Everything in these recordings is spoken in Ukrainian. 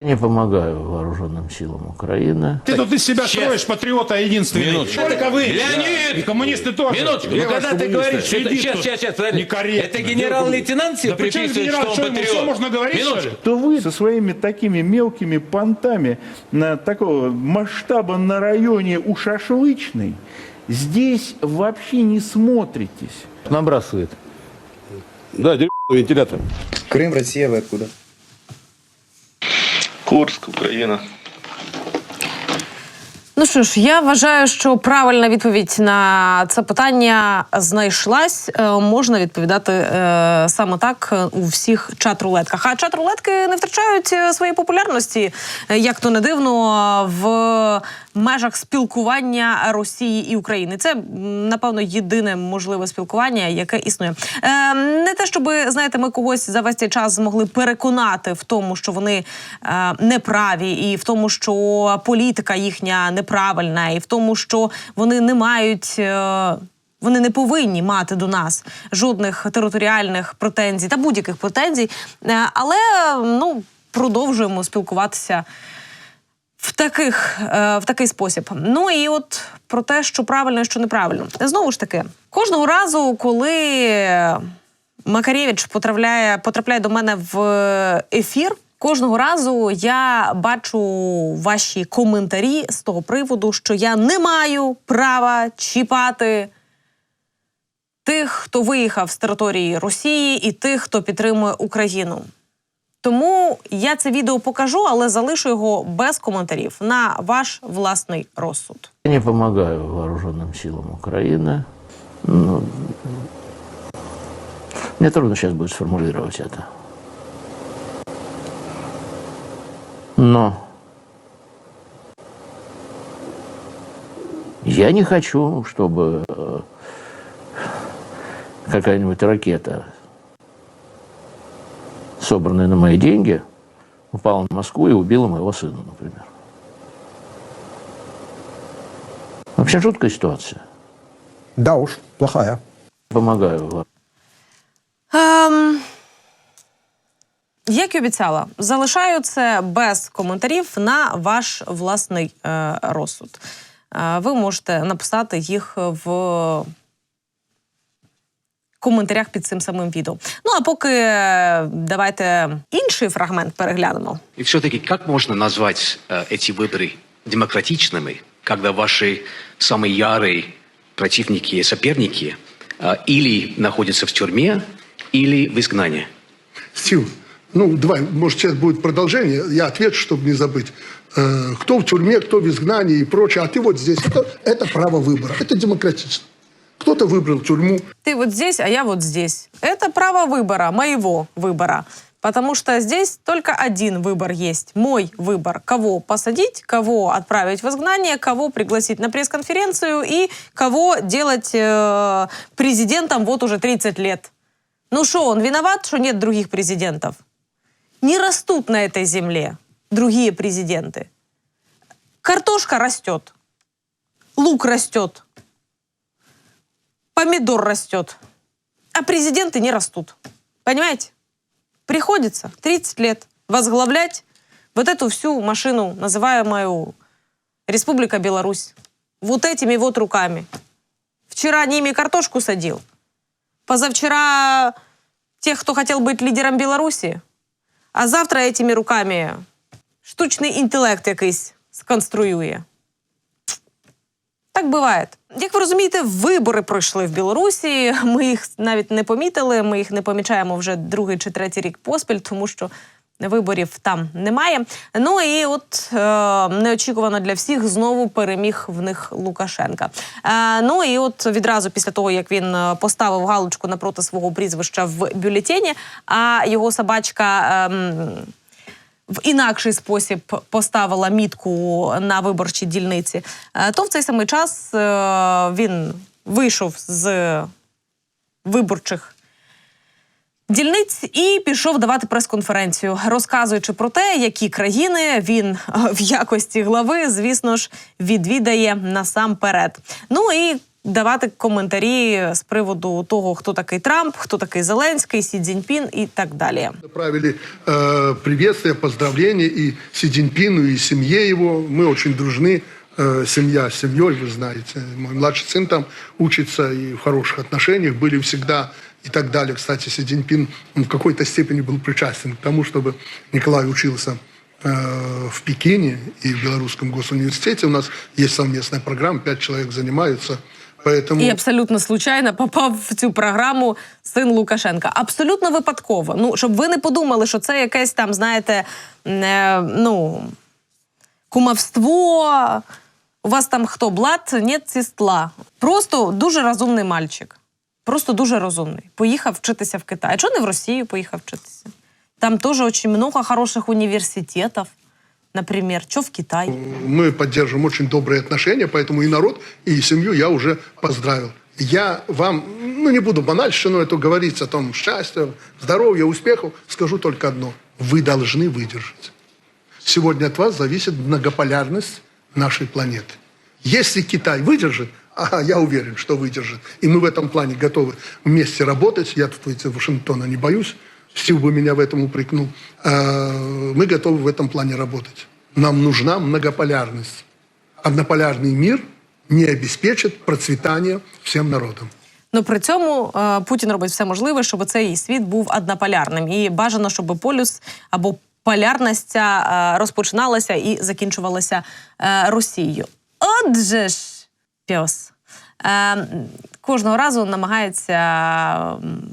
Не помогаю вооруженным силам Украины. Ты тут из себя Честно. строишь патриота единственный. Минуточку. Таковы. Леонид! И коммунисты тоже. Минуточку, ну когда ты говоришь, что это, сейчас, сейчас, сейчас, некорректно. это генерал-лейтенант себе Да приписывает, генерал? что он Что, патриот? все можно говорить, что Минуточку. ли? то вы со своими такими мелкими понтами на такого масштаба на районе у шашлычной здесь вообще не смотритесь. Набрасывает. Да, дерьмо вентилятор. Крым, Россия, вы откуда? Курск, Україна. Ну що ж, я вважаю, що правильна відповідь на це питання знайшлась. Е, можна відповідати е, саме так е, у всіх чат-рулетках. А чат-рулетки не втрачають своєї популярності, як то не дивно, в межах спілкування Росії і України. Це напевно єдине можливе спілкування, яке існує. Е, не те, щоб знаєте, ми когось за весь цей час змогли переконати в тому, що вони е, неправі, і в тому, що політика їхня неправильна, і в тому, що вони не мають. Е, вони не повинні мати до нас жодних територіальних претензій та будь-яких претензій. Е, Але ну продовжуємо спілкуватися в таких е, в такий спосіб. Ну і от про те, що правильно і що неправильно. Знову ж таки, кожного разу, коли Макарєвич потрапляє, потрапляє до мене в ефір. Кожного разу я бачу ваші коментарі з того приводу, що я не маю права чіпати тих, хто виїхав з території Росії, і тих, хто підтримує Україну. Тому я це відео покажу, але залишу його без коментарів на ваш власний розсуд. Не помогаю вооруженным силам Украины. Ну, мне трудно сейчас будет сформулировать это. Но я не хочу, чтобы э, какая-нибудь ракета, собранная на мои деньги, упала на Москву и убила моего сына, например. Вообще жуткая ситуация. Да уж, плохая. Помогаю. Ем, як і обіцяла, залишаю це без коментарів на ваш власний е, розсуд. Е, ви можете написати їх в коментарях під цим самим відео. Ну а поки е, давайте інший фрагмент переглянемо. И все-таки как можно назвать э, эти выборы демократичными, когда ваши самые ярые противники и соперники э, или находятся в тюрьме, или в изгнании? Стив, ну давай, может сейчас будет продолжение, я отвечу, чтобы не забыть. Э, кто в тюрьме, кто в изгнании и прочее, а ты вот здесь. Это, это право выбора, это демократично. Кто-то выбрал тюрьму, Ты вот здесь, а я вот здесь. Это право выбора, моего выбора. Потому что здесь только один выбор есть. Мой выбор. Кого посадить, кого отправить в изгнание, кого пригласить на пресс-конференцию и кого делать э, президентом вот уже 30 лет. Ну что, он виноват, что нет других президентов? Не растут на этой земле другие президенты. Картошка растет. Лук растет помидор растет, а президенты не растут. Понимаете? Приходится 30 лет возглавлять вот эту всю машину, называемую Республика Беларусь. Вот этими вот руками. Вчера ними картошку садил. Позавчера тех, кто хотел быть лидером Беларуси. А завтра этими руками штучний інтелект якийсь сконструює. Так буває. Як ви розумієте, вибори пройшли в Білорусі. Ми їх навіть не помітили. Ми їх не помічаємо вже другий чи третій рік поспіль, тому що виборів там немає. Ну і от е, неочікувано для всіх знову переміг в них Лукашенка. Е, ну і от відразу після того, як він е, поставив галочку напроти свого прізвища в бюлетені, а його собачка. ем, в інакший спосіб поставила мітку на виборчій дільниці, е, то в цей самий час е, він вийшов з виборчих дільниць і пішов давати прес-конференцію, розказуючи про те, які країни він е, в якості глави, звісно ж, відвідає насамперед. Ну і давати коментарі з приводу того, хто такий Трамп, хто такий Зеленський, Сі Цзіньпін і так далі. Направили э, приветствия, поздравления и Си Цзиньпину, и семье его. Мы очень дружны. Э, семья с семьей, вы знаете. Мой младший сын там учится и в хороших отношениях были всегда и так далее. Кстати, Си Цзиньпин он в какой-то степени был причастен к тому, чтобы Николай учился э, в Пекине и в Белорусском госуниверситете. У нас есть совместная программа, пять человек занимаются. Поэтому... І абсолютно случайно попав в цю програму син Лукашенка. Абсолютно випадково. Ну, щоб ви не подумали, що це якесь там, знаєте, е, ну, кумовство. У вас там хто? Блат? Ні, цістла. Просто дуже розумний мальчик. Просто дуже розумний. Поїхав вчитися в Китай. А чого не в Росію поїхав вчитися? Там теж дуже багато хороших університетів. Наприклад, що в Китай? Мы поддерживаем очень добрые отношения, поэтому и народ, и семью я уже поздравил. Я вам, ну не буду банальщину эту говорить о том счастья, здоровья, успехов, скажу только одно. Вы должны выдержать. Сегодня от вас зависит многополярность нашей планеты. Если Китай выдержит, а я уверен, что выдержит, и мы в этом плане готовы вместе работать, я тут, видите, Вашингтона не боюсь, Стив бы меня в этом упрекнул, э, мы готовы в этом плане работать. Нам нужна многополярность. Однополярный мир не обеспечит процветание всем народам. Ну при цьому е, Путін робить все можливе, щоб цей світ був однополярним. І бажано, щоб полюс або полярність ця е, розпочиналася і закінчувалася е, Росією. Отже ж, пес. Е, кожного разу намагається м,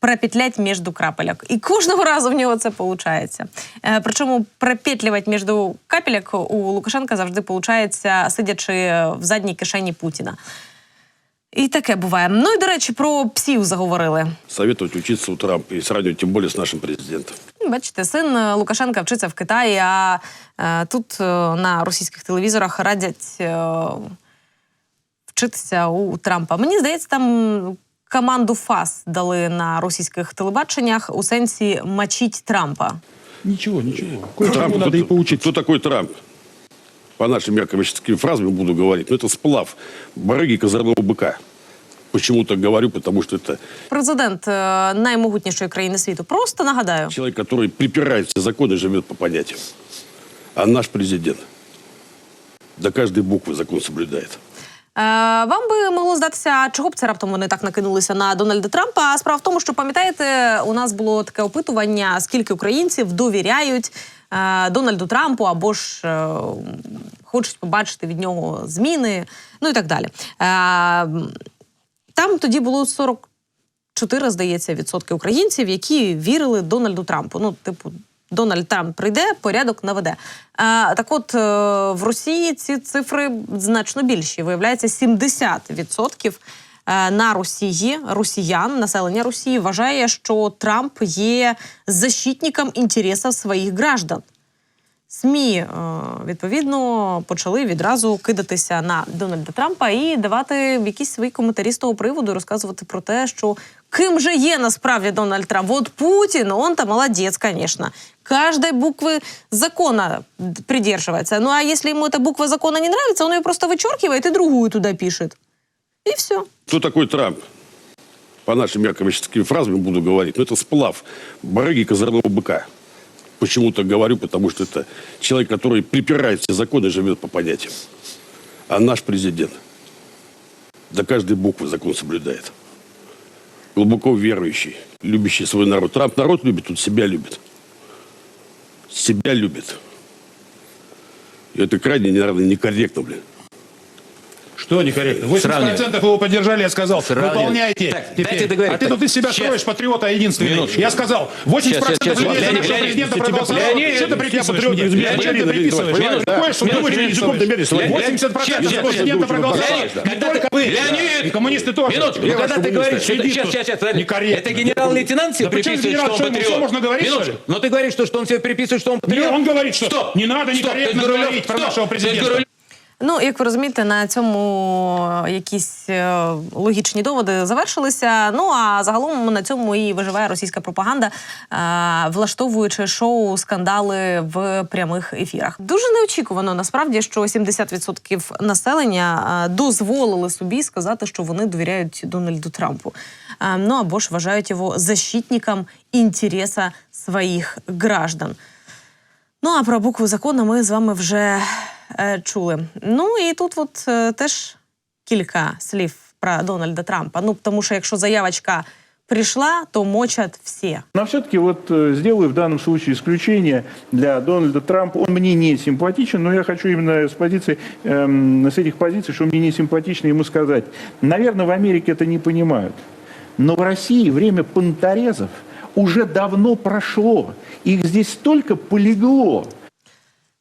пропетлять між крапельок. І кожного разу в нього це виходить. Е, причому пропетлювати між капельок у Лукашенка завжди виходить, сидячи в задній кишені Путіна. І таке буває. Ну і до речі, про псів заговорили. Советовать учиться у Трампа и сравнивать тем более с нашим президентом. Бачите, син е, Лукашенка вчиться в Китаї, а е, тут е, на російських телевізорах радять е, вчитися у Трампа. Мені здається, там команду ФАС дали на російських телебаченнях у сенсі мачіть Трампа. Ничего, ничего. Кое-чему Трамп, надо кто, и поучиться. кто такой Трамп? По нашим яковлевским фразам буду говорить. Но это сплав барыги козырного быка. Почему так говорю? Потому что это Президент е, наймогутнішої країни світу. Просто нагадаю. человек, который припирает все законы и живет по понятиям. А наш президент до каждой буквы закон соблюдает. Е, вам би могло здатися, чого б це раптом вони так накинулися на Дональда Трампа? А справа в тому, що пам'ятаєте, у нас було таке опитування, скільки українців довіряють е, Дональду Трампу або ж е, хочуть побачити від нього зміни, ну і так далі. Там тоді було 44, здається, відсотки українців, які вірили Дональду Трампу. Ну, типу, Дональд Трамп прийде, порядок наведе. А, так от е, в Росії ці цифри значно більші. Виявляється, 70% е, на Росії, росіян, населення Росії вважає, що Трамп є защитником інтересів своїх граждан. СМІ е, відповідно почали відразу кидатися на Дональда Трампа і давати якісь свої коментарі з того приводу, розказувати про те, що ким же є насправді Дональд Трамп. От Путін, он то молодець, звісно. Каждой буквы закона придерживается. Ну а если ему эта буква закона не нравится, он ее просто вычеркивает и другую туда пишет. И все. Кто такой Трамп? По нашим яковлевским фразам буду говорить. Но это сплав барыги козырного быка. Почему так говорю? Потому что это человек, который припирает все законы и живет по понятиям. А наш президент до каждой буквы закон соблюдает. Глубоко верующий, любящий свой народ. Трамп народ любит, тут себя любит. Себя любит. И это крайне, наверное, некорректно, блин. Что некорректно? 80% его поддержали, я сказал. Сравнивать. Выполняйте Так, теперь. дайте договорить. А ты тут из себя Сейчас. строишь патриота единственный. Минуточку. Я сказал, 80% Сейчас, сейчас, людей сейчас. за нашего президента проголосовало. Леонид, Что ты приписываешь Что ты приписываешь? Такое, что приписываешь. Леонид, 80% за Леонид, президента проголосовало. Когда ты- вы. И коммунисты тоже. Минуточку, ну, когда ты говоришь, что... Сейчас, сейчас, сейчас. Некорректно. Это генерал-лейтенант себе приписывает, что он патриот? всё можно говорить, Минуточку. что ли? Но ты говоришь, что, он себе приписывает, что он патриот. Он говорит, что не надо некорректно говорить про нашего президента. Ну, як ви розумієте, на цьому якісь е, логічні доводи завершилися. Ну а загалом на цьому і виживає російська пропаганда, е, влаштовуючи шоу скандали в прямих ефірах. Дуже неочікувано насправді, що 70% населення е, дозволили собі сказати, що вони довіряють Дональду Трампу. Е, Ну або ж вважають його защитником інтереса своїх граждан. Ну а про букву закону ми з вами вже е, чули. Ну і тут от е, теж кілька слів про Дональда Трампа. Ну тому що якщо заявочка прийшла, то мочать всі. Но все-таки вот э, сделаю в данном случае исключение для Дональда Трампа. Он мне не симпатичен, но я хочу именно с позиции, эм, с этих позиций, что мне не симпатично ему сказать. Наверное, в Америке это не понимают. Но в России время понторезов уже давно прошло. Их здесь столько полегло.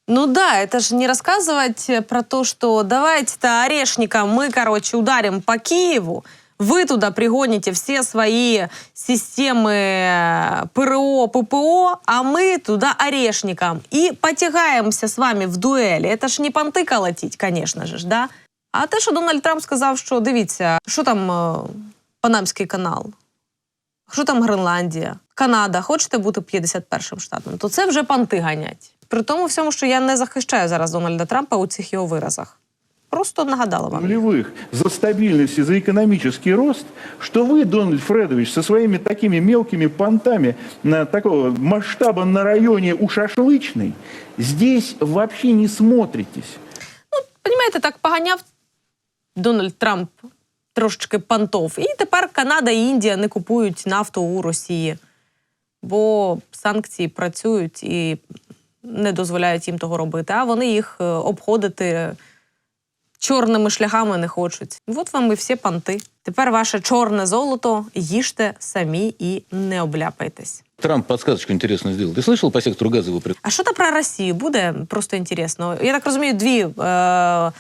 Ну да, это же не рассказывать про то, что давайте-то орешникам мы, короче, ударим по Киеву, вы туда пригоните все свои системы э, ПРО, ППО, а мы туда орешникам и потягаемся с вами в дуэлі. Это ж не понти колотить, конечно же, ж, да? А те, що Дональд Трамп сказав, що дивіться, що там е, Панамський канал, що там Гренландія, Канада, хочете бути 51-м штатом, то це вже панти ганять. При тому всьому, що я не захищаю зараз Дональда Трампа у цих його виразах. Просто нагадала вам. нулевых за стабильность и за экономический рост, что вы, Дональд Фредович, со своими такими мелкими понтами на такого масштаба на районе у шашлычной здесь вообще не смотритесь. Понімаєте, так поганяв Дональд Трамп трошечки пантов. І тепер Канада і Індія не купують нафту у Росії, бо санкції працюють і не дозволяють їм того робити, а вони їх е, обходити чорними шляхами не хочуть. От вам і всі панти. Тепер ваше чорне золото їжте самі і не обляпайтесь. Трамп подсказочку интересно сделал. Ты слышал по сектору газа его А що там про Росію буде? Просто інтересно. Я так розумію, дві е,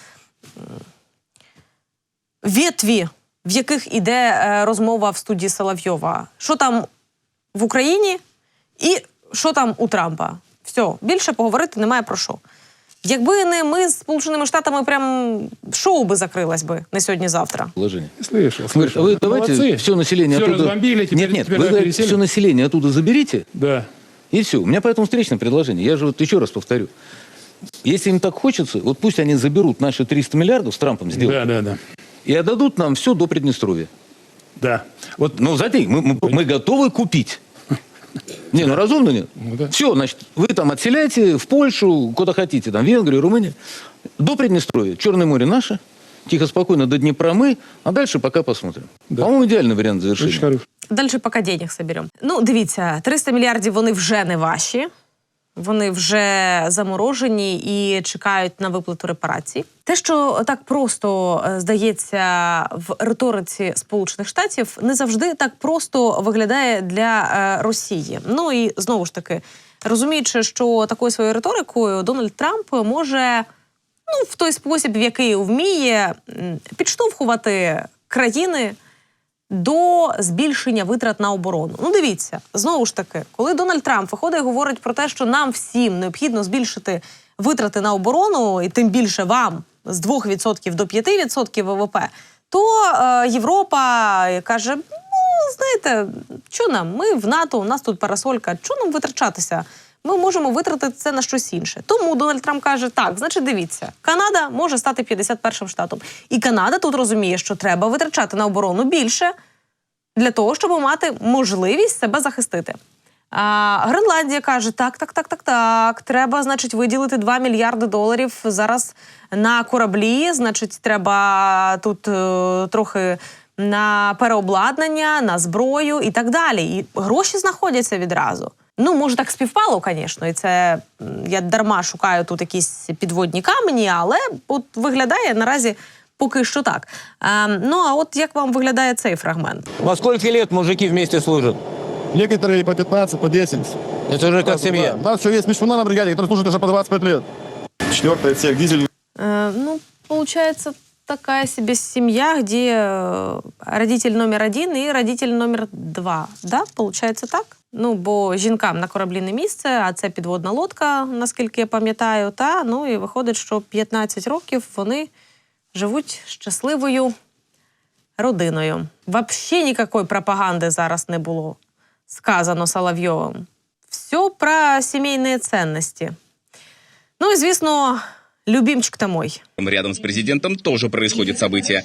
ветві, в яких іде е, розмова в студії Соловйова. Що там в Україні і що там у Трампа. Все, більше поговорити немає про що. Якби не ми з Сполученими Штатами, прям шоу би закрилось би не сьогодні-завтра. положение. Слышал, Говорит, а вы давайте Молодцы. все население Все оттуда... разбомбили, теперь- нет, нет, теперь вы так говорите, пересели? все население оттуда заберите, Да. и все. У меня поэтому встречное предложение. Я же вот еще раз повторю. Если им так хочется, вот пусть они заберут наши 300 миллиардов с Трампом сделают Да, да, да. и отдадут нам все до Приднестровья. Да. Вот Ну, знаете, мы, мы, мы готовы купить. Не, ну разумно нет. Ну да. Все, значит, вы там отселяете в Польшу, куда хотите, там, Венгрию, Румынию, до Приднестровья. Черное море наше, тихо, спокойно до Днепра мы, а дальше пока посмотрим. Да. По-моему, идеальный вариант завершения. очень хороший. Далі поки денег соберемо. Ну, дивіться, 300 мільярдів вони вже не ваші. Вони вже заморожені і чекають на виплату репарацій. Те, що так просто е, здається в риториці Сполучених Штатів, не завжди так просто виглядає для е, Росії. Ну і знову ж таки, розуміючи, що такою своєю риторикою Дональд Трамп може ну, в той спосіб, в який вміє, підштовхувати країни до збільшення витрат на оборону. Ну, дивіться, знову ж таки, коли Дональд Трамп виходить і говорить про те, що нам всім необхідно збільшити витрати на оборону, і тим більше вам з 2% до 5% ВВП, то е, Європа каже: ну, знаєте, що нам? Ми в НАТО, у нас тут парасолька, що нам витрачатися? Ми можемо витратити це на щось інше. Тому Дональд Трамп каже: так, значить, дивіться, Канада може стати 51-м штатом. І Канада тут розуміє, що треба витрачати на оборону більше для того, щоб мати можливість себе захистити. А Гренландія каже: так, так, так, так, так. Треба, значить, виділити 2 мільярди доларів зараз на кораблі. Значить, треба тут е, трохи на переобладнання, на зброю і так далі. І гроші знаходяться відразу. Ну, може, так співпало, звісно, і це м, я дарма шукаю тут якісь підводні камені, але от виглядає наразі поки що так. Ем, ну а от як вам виглядає цей фрагмент? Во сколько лет мужики вместе служат? Некоторые по 15, по 10. Это уже как семья. У нас еще есть мишмуна на бригаде, который служит уже по 25 лет. Четвертая цель, дизель. Е, ну, получається, такая себе семья, где э, родитель номер один і родитель номер два. Да? Получається так? Ну, бо жінкам на кораблі не місце, а це підводна лодка, наскільки я пам'ятаю. Та ну і виходить, що 15 років вони живуть щасливою родиною. Вообще ніякої пропаганди зараз не було сказано Соловйовим. Все про сімейні цінності. Ну і звісно, любімчик-то мой. Рядом с президентом тоже происходит событие.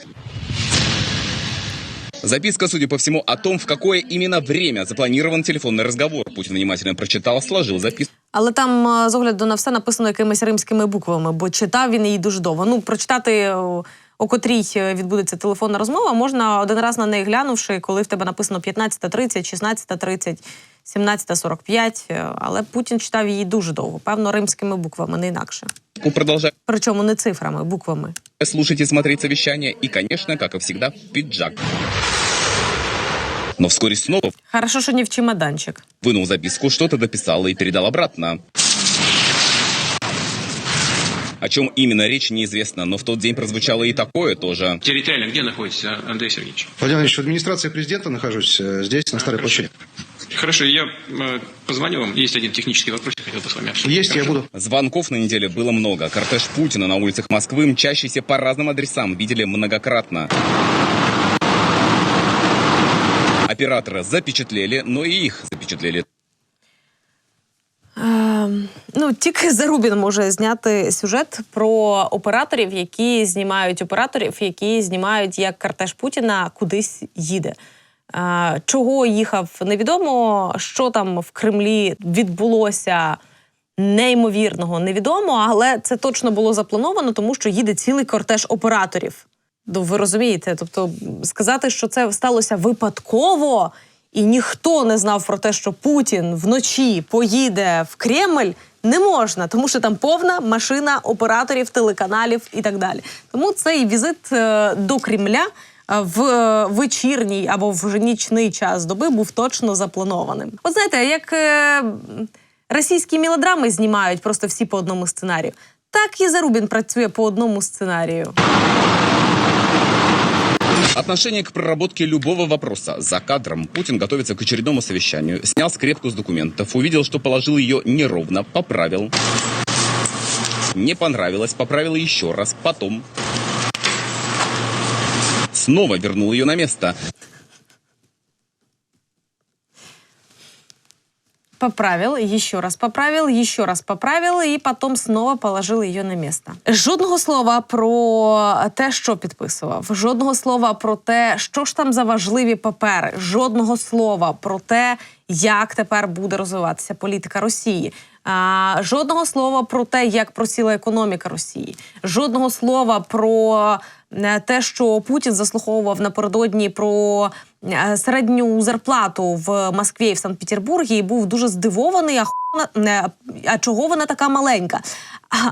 Записка, судя по всему, о том, в какое именно время запланирован телефонный разговор. Путин внимательно прочитал, сложил записку. Але там е, з огляду на все написано якимись римськими буквами, бо читав він її дуже довго. Ну, прочитати, о, о котрій е, відбудеться телефонна розмова, можна один раз на неї глянувши, коли в тебе написано 15.30, 16.30, 17.45. е, Але Путін читав її дуже довго, певно, римськими буквами, не інакше. Продолжая Причому не цифрами, буквами. слушать и смотреть совещание. И, конечно, как и всегда, пиджак. Но вскоре снова Хорошо, що не в чемоданчик. вынул записку, что-то дописал и передал обратно. О чем именно речь неизвестно, но в тот день прозвучало и такое тоже. Территориально где находитесь, а, Андрей Сергеевич? Владимир Владимирович, в администрации президента нахожусь, э, здесь, на Старой площади. Хорошо, я э, позвоню вам. Есть один технический вопрос, я хотел бы с вами обсудить. Есть, я Хорошо? буду. Звонков на неделе было много. Кортеж Путина на улицах Москвы, мчащийся по разным адресам, видели многократно. Оператора запечатлели, но и их запечатлели Ем, ну, тільки Зарубін може зняти сюжет про операторів, які знімають операторів, які знімають, як кортеж Путіна кудись їде. Чого їхав, невідомо. Що там в Кремлі відбулося неймовірного, невідомо, але це точно було заплановано, тому що їде цілий кортеж операторів. Ну, ви розумієте? Тобто, сказати, що це сталося випадково, і ніхто не знав про те, що Путін вночі поїде в Кремль, не можна, тому що там повна машина операторів, телеканалів і так далі. Тому цей візит е, до Кремля в е, вечірній або в нічний час доби був точно запланованим. От знаєте, як е, російські мелодрами знімають просто всі по одному сценарію, так і Зарубін працює по одному сценарію. Отношение к проработке любого вопроса. За кадром Путин готовится к очередному совещанию, снял скрепку с документов, увидел, что положил ее неровно, поправил. Не понравилось, поправил еще раз, потом снова вернул ее на место. Поправил, еще раз поправил, еще раз поправил і потім знову положив її на місце. Жодного слова про те, що підписував, жодного слова про те, що ж там за важливі папери, жодного слова про те, як тепер буде розвиватися політика Росії. А, жодного слова про те, як просіла економіка Росії, жодного слова про те, що Путін заслуховував напередодні про е, середню зарплату в Москві і в Санкт-Петербургі і був дуже здивований, а, е, а чого вона така маленька.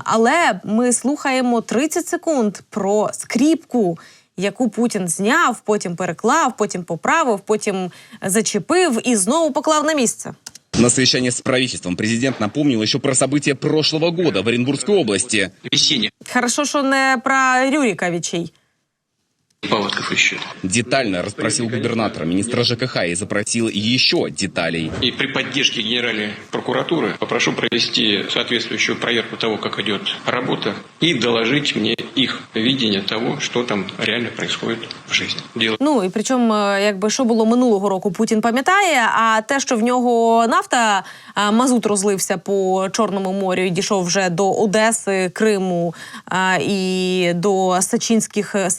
Але ми слухаємо 30 секунд про скріпку. Яку Путін зняв, потім переклав, потім поправив, потім зачепив і знову поклав на місце. На совещании с правительством президент напомнил еще про события прошлого года в Оренбургской области. Хорошо, что не про Рюріковичей. Поводков еще. Детально расспросил губернатора, министра ЖКХ и запросил еще деталей. И при поддержке Генеральной прокуратуры попрошу провести соответствующую проверку того, как идет работа, и доложить мне их видение того, что там реально происходит в жизни. Дело Ну і причому, е, якби що було минулого року, Путін пам'ятає. А те, що в нього нафта мазут розлився по Чорному морю і дійшов вже до Одеси, Криму і до Сачинських е,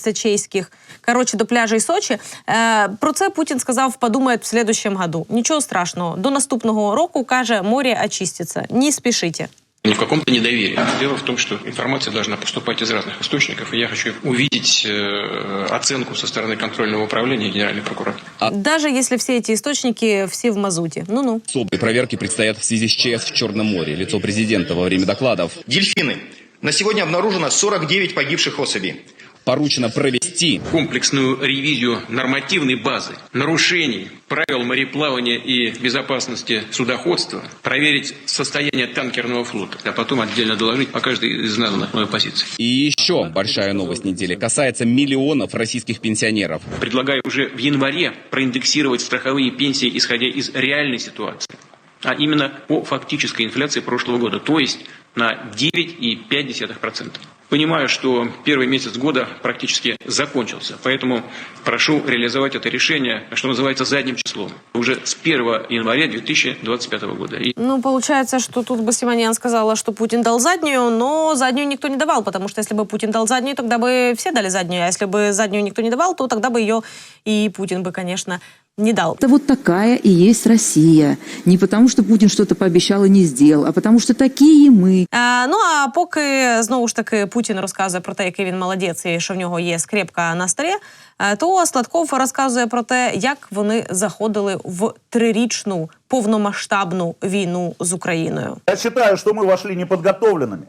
Саче- Сі- Сачейських, коротше, до пляжей Сочі. Е, Про це Путін сказав, подумає в следующем году. Нічого страшного. До наступного року каже, море очиститься. Не спішите. не в каком-то недоверии. Дело в том, что информация должна поступать из разных источников, и я хочу увидеть э, оценку со стороны контрольного управления и Генеральной прокуратуры. Даже если все эти источники всі в мазуті. Ну-ну. Особые проверки предстоят в связи с ЧС в Черном море. Лицо президента во время докладов. Дельфины. На сегодня обнаружено 49 погибших особей. Поручено провести комплексную ревизию нормативной базы, нарушений правил мореплавания и безопасности судоходства, проверить состояние танкерного флота, а потом отдельно доложить по каждой из названных позиций. И еще большая новость недели касается миллионов российских пенсионеров. Предлагаю уже в январе проиндексировать страховые пенсии, исходя из реальной ситуации, а именно по фактической инфляции прошлого года, то есть на 9,5%. Понимаю, что первый месяц года практически закончился, поэтому прошу реализовать это решение, что называется, задним числом, уже с 1 января 2025 года. И Ну, получается, что тут Басиманян сказала, что Путин дал заднюю, но заднюю никто не давал, потому что если бы Путин дал заднюю, тогда бы все дали заднюю, а если бы заднюю никто не давал, то тогда бы ее и Путин бы, конечно, не дал. Это вот такая и есть Россия. Не потому, что Путин что-то пообещал и не сделал, а потому, что такие мы. Е, ну а поки знову ж таки Путін розказує про те, який він молодець і що в нього є скрепка на столі, е, то Сладков розказує про те, як вони заходили в трирічну повномасштабну війну з Україною. Я считаю, что мы вошли неподготовленными,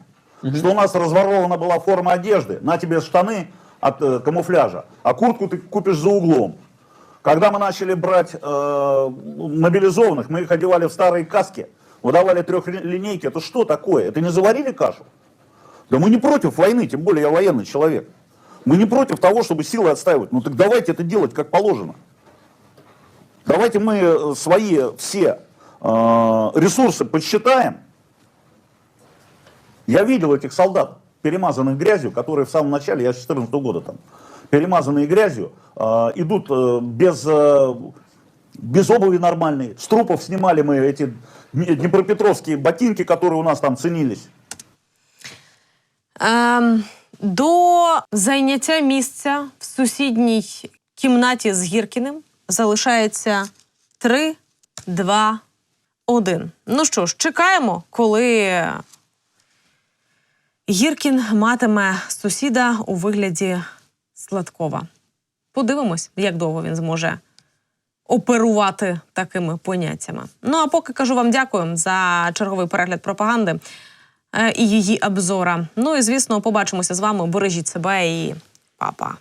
что у нас разворована была форма одежды, на тебе штаны от э, камуфляжа, а куртку ты купишь за углом. Когда мы начали брать э, мобилизованных, мы их одевали в старые каски, выдавали трехлинейки. Это что такое? Это не заварили кашу? Да мы не против войны, тем более я военный человек. Мы не против того, чтобы силы отстаивать. Ну так давайте это делать как положено. Давайте мы э, свои все э, ресурсы подсчитаем. Я видел этих солдат, перемазанных грязью, которые в самом начале, я с 14 года там, перемазанные грязью, э, идут э, без, э, без обуви нормальной. С трупов снимали мы эти днепропетровские ботинки, которые у нас там ценились. Ем, до зайняття місця в сусідній кімнаті з Гіркіним залишається 3, 2, 1. Ну що ж, чекаємо, коли Гіркін матиме сусіда у вигляді Сладкова. Подивимось, як довго він зможе оперувати такими поняттями. Ну а поки кажу вам дякую за черговий перегляд пропаганди е, і її обзора. Ну і звісно, побачимося з вами. Бережіть себе і па-па.